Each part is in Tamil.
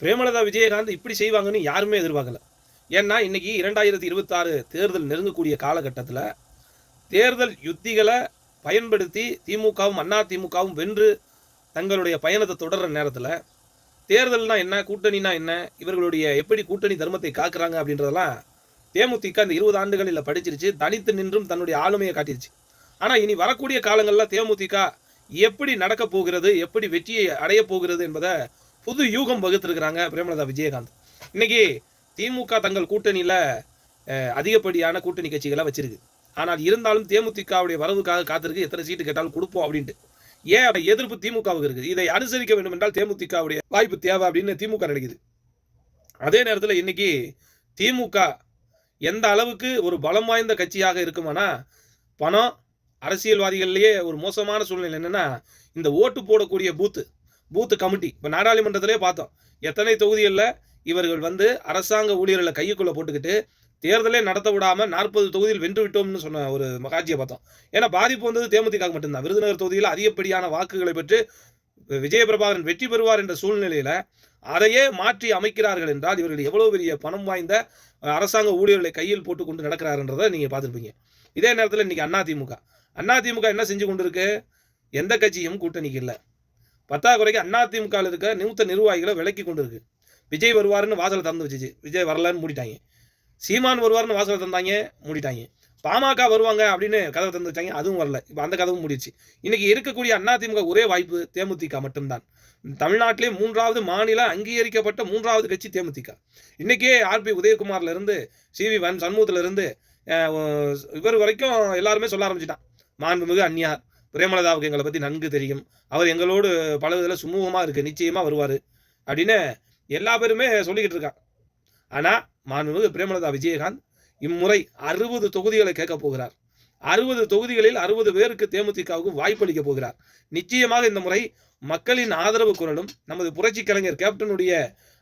பிரேமலதா விஜயகாந்த் இப்படி செய்வாங்கன்னு யாருமே எதிர்பார்க்கல. ஏன்னா இன்னைக்கு இரண்டாயிரத்தி இருபத்தாறு தேர்தல் நெருங்கக்கூடிய காலகட்டத்தில் தேர்தல் யுத்திகளை பயன்படுத்தி திமுகவும் அண்ணா திமுகவும் வென்று தங்களுடைய பயணத்தை தொடர்ற நேரத்தில் தேர்தல்னா என்ன கூட்டணினா என்ன இவர்களுடைய எப்படி கூட்டணி தர்மத்தை காக்குறாங்க அப்படின்றதெல்லாம் தேமுதிக இந்த இருபது ஆண்டுகளில் படிச்சிருச்சு தனித்து நின்றும் தன்னுடைய ஆளுமையை காட்டிருச்சு. ஆனால் இனி வரக்கூடிய காலங்களில் தேமுதிக எப்படி நடக்க போகிறது எப்படி வெற்றியை அடைய போகிறது என்பதை புது யூகம் வகுத்திருக்கிறாங்க பிரேமலதா விஜயகாந்த். இன்னைக்கு திமுக தங்கள் கூட்டணியில் அதிகப்படியான கூட்டணி கட்சிகளை வச்சிருக்கு. ஆனால் இருந்தாலும் தேமுதிகவுடைய வரவுக்காக காத்திருக்கு. எத்தனை சீட்டு கேட்டாலும் கொடுப்போம் அப்படின்ட்டு. ஏன் அப்ப எதிர்ப்பு திமுகவுக்கு இருக்குது இதை அனுசரிக்க வேண்டும் என்றால் தேமுதிகவுடைய வாய்ப்பு தேவை அப்படின்னு திமுக நினைக்குது. அதே நேரத்தில் இன்னைக்கு திமுக எந்த அளவுக்கு ஒரு பலம் வாய்ந்த கட்சியாக இருக்குமானா பணம் அரசியல்வாதிகள்லேயே ஒரு மோசமான சூழ்நிலை என்னென்னா இந்த ஓட்டு போடக்கூடிய பூத்து. பூத்து கமிட்டி. இப்போ நாடாளுமன்றத்திலே பார்த்தோம். எத்தனை தொகுதிகளில் இவர்கள் வந்து அரசாங்க ஊழியர்களை கையுக்குள்ளே போட்டுக்கிட்டு தேர்தலே நடத்த விடாமல் நாற்பது தொகுதியில் வென்று விட்டோம்னு சொன்ன ஒரு காட்சியை பார்த்தோம். ஏன்னா பாதிப்பு வந்தது தேமுதிக மட்டும்தான். விருதுநகர் தொகுதியில் அதிகப்படியான வாக்குகளை பெற்று விஜயபிரபாகரன் வெற்றி பெறுவார் என்ற சூழ்நிலையில் அதையே மாற்றி அமைக்கிறார்கள் என்றால் இவர்கள் எவ்வளோ பெரிய பணம் வாய்ந்த அரசாங்க ஊழியர்களை கையில் போட்டு கொண்டு நடக்கிறாருன்றதை நீங்கள் பார்த்துருப்பீங்க. இதே நேரத்தில் இன்றைக்கி அதிமுக அதிமுக என்ன செஞ்சு கொண்டிருக்கு? எந்த கட்சியும் கூட்டணிக்கு இல்லை. பத்தாக்குறைக்கு அதிமுகவில் இருக்க நிமித்த நிர்வாகிகளை விலக்கி கொண்டு இருக்கு விஜய் வருவாருன்னு வாசலை திறந்து வச்சுச்சு. விஜய் வரலன்னு மூடிட்டாங்க. சீமான் வருவார்னு வாசலை தந்தாங்க மூடிட்டாங்க. பாமக வருவாங்க அப்படின்னு கதவை திறந்து வச்சாங்க அதுவும் வரல. இப்போ அந்த கதவும் மூடிடுச்சு. இன்னைக்கு இருக்கக்கூடிய அதிமுக ஒரே வாய்ப்பு தேமுதிக மட்டும்தான். தமிழ்நாட்டிலே மூன்றாவது மாநில அங்கீகரிக்கப்பட்ட மூன்றாவது கட்சி தேமுதிக. இன்னைக்கே ஆர்பி உதயகுமார்ல இருந்து சி வி வன் சண்முகத்துல இருந்து இவர் வரைக்கும் எல்லாருமே சொல்ல ஆரம்பிச்சிட்டான். மாண்புமிகு அந்நியார். பிரேமலதாவுக்கு எங்களை பற்றி நன்கு தெரியும். அவர் எங்களோடு பல இதில் சுமூகமாக இருக்கு. நிச்சயமாக வருவார். அப்படின்னு எல்லா பேருமே சொல்லிக்கிட்டு இருக்கான் ஆனால் மாண்புமிகு பிரேமலதா விஜயகாந்த் இம்முறை அறுபது தொகுதிகளை கேட்க போகிறார். அறுபது தொகுதிகளில் அறுபது பேருக்கு தேமுதிகவுக்கு வாய்ப்பளிக்க போகிறார். நிச்சயமாக இந்த முறை மக்களின் ஆதரவு குரலும் நமது புரட்சி கலைஞர் கேப்டனுடைய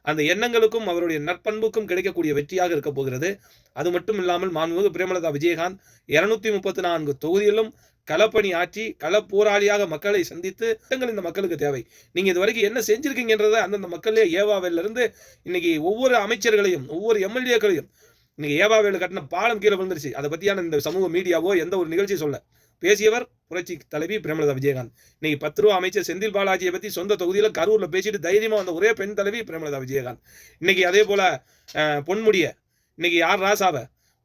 அந்த எண்ணங்களுக்கும் அவருடைய நற்பண்புக்கும் கிடைக்கக்கூடிய வெற்றியாக இருக்க போகிறது. அது மட்டும் இல்லாமல் மாண்புமிகு பிரேமலதா விஜயகாந்த் இருநூத்தி முப்பத்தி நான்கு தொகுதியிலும் களப்பணி ஆற்றி களப்போராளியாக மக்களை சந்தித்து திட்டங்கள் இந்த மக்களுக்கு தேவை. நீங்கள் இது வரைக்கும் என்ன செஞ்சுருக்கீங்கன்றதை அந்தந்த மக்களே ஏவாவிலிருந்து இன்னைக்கு ஒவ்வொரு அமைச்சர்களையும் ஒவ்வொரு எம்எல்ஏக்களையும் இன்னைக்கு ஏவாவேலு கட்டின பாலம் கீழே விழுந்துருச்சு. அதை பற்றியான இந்த சமூக மீடியாவோ எந்த ஒரு நிகழ்ச்சியும் சொல்ல. பேசியவர் புரட்சி தலைவி பிரேமலதா விஜயகாந்த். இன்னைக்கு பத்து ரூபா அமைச்சர் செந்தில் பாலாஜியை பற்றி சொந்த தொகுதியில் கரூரில் பேசிட்டு தைரியமாக வந்த ஒரே பெண் தலைவி பிரேமலதா விஜயகாந்த். இன்னைக்கு அதே போல பொன்முடிய இன்னைக்கு யார் ராசாவை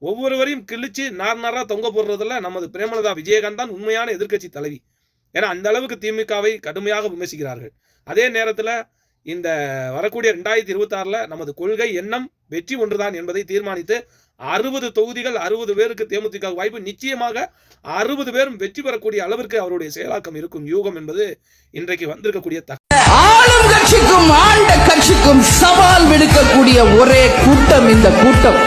ஒவ்வொருவரையும் கிழிச்சு நார் நாராக தொங்க போடுறதுல நமது பிரேமலதா விஜயகாந்த் தான் உண்மையான எதிர்க்கட்சி தலைவி. ஏன்னா அந்த அளவுக்கு திமுகவை கடுமையாக விமர்சிக்கிறார்கள். அதே நேரத்தில் இந்த வரக்கூடிய ரெண்டாயிரத்தி இருபத்தாறில் நமது கொள்கை எண்ணம் வெற்றி ஒன்றுதான் என்பதை தீர்மானித்து அறுபது தொகுதிகள் அறுபது பேருக்கு தேமுதிக வாய்ப்பு நிச்சயமாக அறுபது பேரும் வெற்றி பெறக்கூடிய அளவிற்கு அவருடைய செயலாக்கம் இருக்கும் யூகம் என்பது இன்றைக்கு வந்திருக்கக்கூடிய ஆளும் கட்சிக்கும் ஆண்ட கட்சிக்கும் சவால் விடுக்கக்கூடிய ஒரே கூட்டம் இந்த கூட்டம்.